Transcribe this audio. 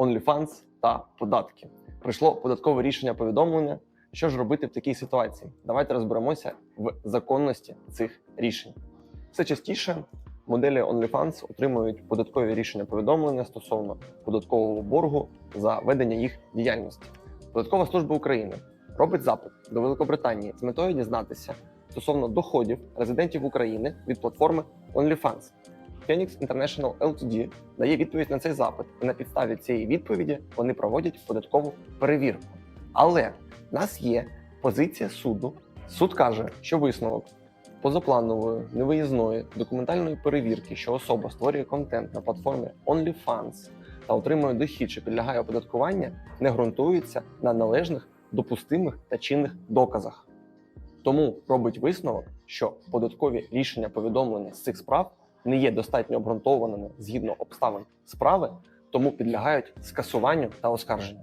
OnlyFans та податки. Прийшло податкове рішення повідомлення. Що ж робити в такій ситуації? Давайте розберемося в законності цих рішень. Все частіше моделі OnlyFans отримують податкові рішення повідомлення стосовно податкового боргу за ведення їх діяльності. Податкова служба України робить запит до Великобританії з метою дізнатися стосовно доходів резидентів України від платформи OnlyFans. Phoenix International Ltd дає відповідь на цей запит, і на підставі цієї відповіді вони проводять податкову перевірку. Але в нас є позиція суду. Суд каже, що висновок позапланової невиїзної документальної перевірки, що особа створює контент на платформі OnlyFans та отримує дохід, що підлягає оподаткуванню, не ґрунтується на належних, допустимих та чинних доказах. Тому робить висновок, що податкові рішення повідомлення з цих справ не є достатньо обґрунтованими згідно обставин справи, тому підлягають скасуванню та оскарженню.